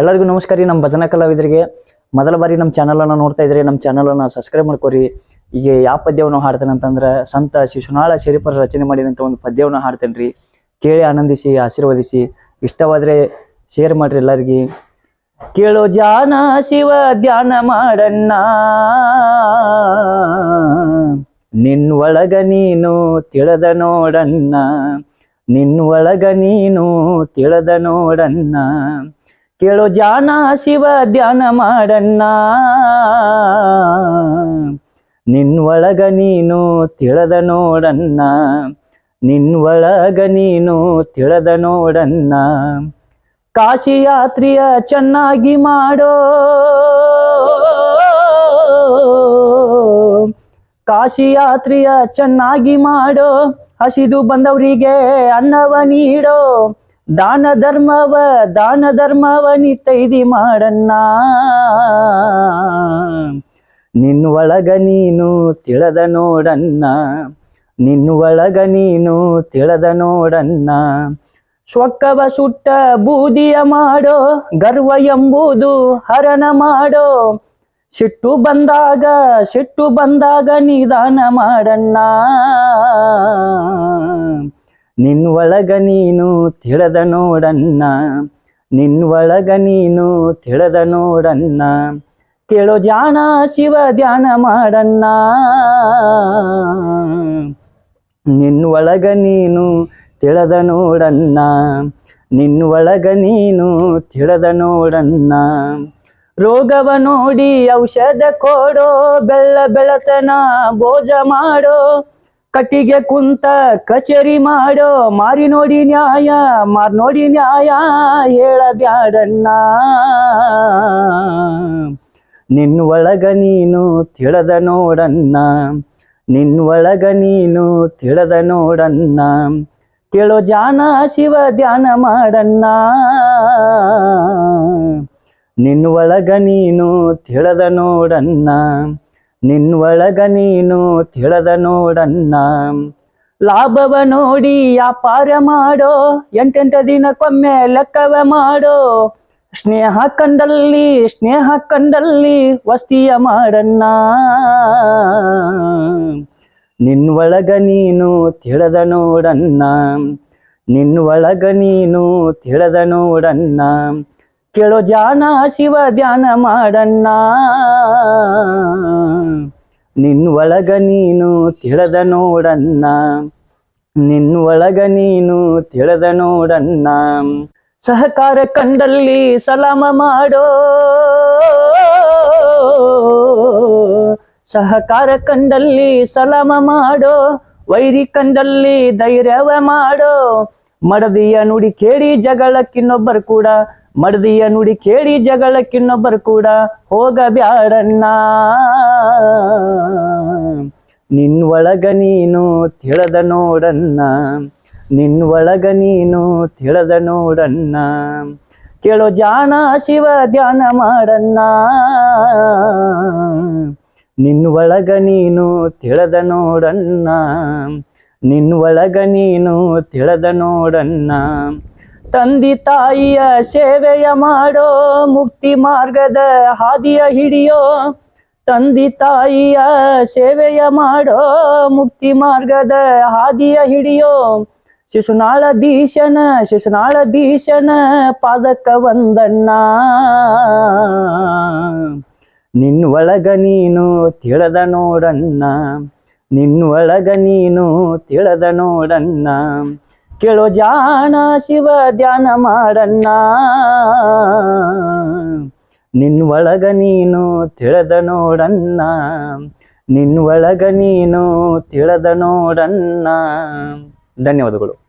ಎಲ್ಲರಿಗೂ ನಮಸ್ಕಾರ ನಮ್ಮ ಭಜನಾ ಕಲಾವಿದರಿಗೆ ಮೊದಲ ಬಾರಿ ನಮ್ಮ ಚಾನಲನ್ನು ನೋಡ್ತಾ ಇದ್ರೆ ನಮ್ಮ ಚಾನಲನ್ನು ಸಬ್ಸ್ಕ್ರೈಬ್ ಮಾಡ್ಕೊರಿ. ಈಗ ಯಾವ ಪದ್ಯವನ್ನು ಹಾಡ್ತೇನೆ ಅಂತಂದ್ರೆ ಸಂತ ಶಿಶುನಾಳ ಶರೀಫರ ರಚನೆ ಮಾಡಿದಂಥ ಒಂದು ಪದ್ಯವನ್ನು ಹಾಡ್ತೇನೆ ರೀ. ಕೇಳಿ ಆನಂದಿಸಿ, ಆಶೀರ್ವದಿಸಿ. ಇಷ್ಟವಾದರೆ ಶೇರ್ ಮಾಡ್ರಿ ಎಲ್ಲರಿಗೆ. ಕೇಳೋ ಜಾನ ಶಿವ ಧ್ಯಾನ ಮಾಡಣ್ಣ. ನಿನ್ ಒಳಗ ನೀನು ತಿಳದ ನೋಡಣ್ಣ. ನಿನ್ ಒಳಗ ನೀನು ತಿಳದ ನೋಡಣ್ಣ. ಕೇಳೋ ಜಾನ ಶಿವ ಧ್ಯಾನ ಮಾಡಣ್ಣ. ನಿನ್ ಒಳಗ ನೀನು ತಿಳದ ನೋಡಣ್ಣ. ನಿನ್ ಒಳಗ ನೀನು ತಿಳದ ನೋಡಣ್ಣ. ಕಾಶಿ ಯಾತ್ರಿಯ ಚೆನ್ನಾಗಿ ಮಾಡೋ. ಕಾಶಿ ಯಾತ್ರಿಯ ಚೆನ್ನಾಗಿ ಮಾಡೋ. ಹಸಿದು ಬಂದವರಿಗೆ ಅನ್ನವ ನೀಡೋ. ದಾನ ಧರ್ಮವ ದಾನ ಧರ್ಮವ ನಿತೈದಿ ಮಾಡನ್ನ ನಿನ್ ಒಳಗ ನೀನು ತಿಳದ ನೋಡನ್ನ ನಿನ್ ಒಳಗ ನೀನು ತಿಳದ ನೋಡನ್ನ ಸ್ವಕ್ಕವ ಸುಟ್ಟ ಬೂದಿಯ ಮಾಡೋ, ಗರ್ವ ಎಂಬುದು ಹರಣ ಮಾಡೋ. ಸಿಟ್ಟು ಬಂದಾಗ ಸಿಟ್ಟು ಬಂದಾಗ ನಿಧಾನ ಮಾಡಣ್ಣ. ನಿನ್ ಒಳಗ ನೀನು ತಿಳದ ನೋಡನ್ನ, ನಿನ್ ಒಳಗ ನೀನು ತಿಳದ ನೋಡನ್ನ, ಕೇಳೋ ಜಾಣ ಶಿವ ಧ್ಯಾನ ಮಾಡನ್ನ. ನಿನ್ ಒಳಗ ನೀನು ತಿಳದ ನೋಡನ್ನ, ನಿನ್ ಒಳಗ ನೀನು ತಿಳದ ನೋಡನ್ನ. ರೋಗವ ನೋಡಿ ಔಷಧ ಕೊಡೋ ಬೆಲ್ಲ ಬೆಳತನ ಭೋಜ ಮಾಡೋ ಕಟ್ಟಿಗೆ ಕುಂತ ಕಚೇರಿ ಮಾಡೋ, ಮಾರಿ ನೋಡಿ ನ್ಯಾಯ, ಮಾರಿ ನೋಡಿ ನ್ಯಾಯ ಹೇಳಬ್ಯಾಡಣ್ಣ. ನಿನ್ ಒಳಗ ನೀನು ತಿಳದ ನೋಡಣ್ಣ. ನಿನ್ ಒಳಗ ನೀನು ತಿಳದ ನೋಡಣ್ಣ. ಕೇಳೋ ಜಾನ ಶಿವ ಧ್ಯಾನ ಮಾಡಣ್ಣ. ನಿನ್ ಒಳಗ ನೀನು ತಿಳದ ನೋಡಣ್ಣ. ನಿನ್ ಒಳಗ ನೀನು ತಿಳದ ನೋಡನ್ನ. ಲಾಭವ ನೋಡಿ ವ್ಯಾಪಾರ ಮಾಡೋ, ಎಂಟೆಂಟ ದಿನಕ್ಕೊಮ್ಮೆ ಲೆಕ್ಕವ ಮಾಡೋ. ಸ್ನೇಹ ಕಂಡಲ್ಲಿ ಸ್ನೇಹ ಕಂಡಲ್ಲಿ ವಸ್ತಿಯ ಮಾಡನ್ನ. ನಿನ್ನೊಳಗ ನೀನು ತಿಳದ ನೋಡನ್ನ. ನಿನ್ನೊಳಗ ನೀನು ತಿಳದ ನೋಡಣ್ಣ ಕೇಳೋ ಜಾನ ಶಿವ ಧ್ಯಾನ ಮಾಡಣ್ಣ. ನಿನ್ ಒಳಗ ನೀನು ತಿಳದ ನೋಡಣ್ಣ. ನಿನ್ ಒಳಗ ನೀನು ತಿಳದ ನೋಡಣ್ಣ. ಸಹಕಾರ ಕಂಡಲ್ಲಿ ಸಲಾಮ ಮಾಡೋ. ಸಹಕಾರ ಕಂಡಲ್ಲಿ ಸಲಾಮ ಮಾಡೋ. ವೈರಿ ಕಂಡಲ್ಲಿ ಧೈರ್ಯವ ಮಾಡೋ. ಮಡದಿಯ ನುಡಿ ಕೇಳಿ ಜಗಳಕ್ಕಿನ್ನೊಬ್ಬರು ಕೂಡ ಮಡದಿಯ ನುಡಿ ಕೇಳಿ ಜಗಳಕ್ಕಿನ್ನೊಬ್ಬರು ಕೂಡ ಹೋಗಬ್ಯಾಡಣ್ಣ. ನಿನ್ ಒಳಗ ನೀನು ತಿಳದ ನೋಡಣ್ಣ. ನಿನ್ ಒಳಗ ನೀನು ತಿಳದ ನೋಡಣ್ಣ. ಕೇಳೋ ಜಾನ ಶಿವ ಧ್ಯಾನ ಮಾಡಣ್ಣ. ನಿನ್ ಒಳಗ ನೀನು ತಿಳದ ನೋಡಣ್ಣ. ನಿನ್ ಒಳಗ ನೀನು ತಿಳದ ನೋಡಣ್ಣ. ತಂದಿ ತಾಯಿಯ ಸೇವೆಯ ಮಾಡೋ ಮುಕ್ತಿ ಮಾರ್ಗದ ಹಾದಿಯ ಹಿಡಿಯೋ ತಂದಿ ತಾಯಿಯ ಸೇವೆಯ ಮಾಡೋ ಮುಕ್ತಿ ಮಾರ್ಗದ ಹಾದಿಯ ಹಿಡಿಯೋ ಶಿಶುನಾಳ ದೀಶನ ಶಿಶುನಾಳ ದೀಶನ ಪಾದಕ ಒಂದಣ್ಣ ನಿನ್ ಒಳಗ ನೀನು ತಿಳದ ನೋಡಣ್ಣ ನಿನ್ ಒಳಗ ನೀನು ತಿಳದ ನೋಡಣ್ಣ. ಕೇಳೋ ಜಾಣ ಶಿವ ಧ್ಯಾನ ಮಾಡಣ್ಣ. ನಿನ್ ಒಳಗ ನೀನು ತಿಳದ ನೋಡಣ್ಣ. ನಿನ್ ಒಳಗ ನೀನು ತಿಳದ ನೋಡಣ್ಣ. ಧನ್ಯವಾದಗಳು.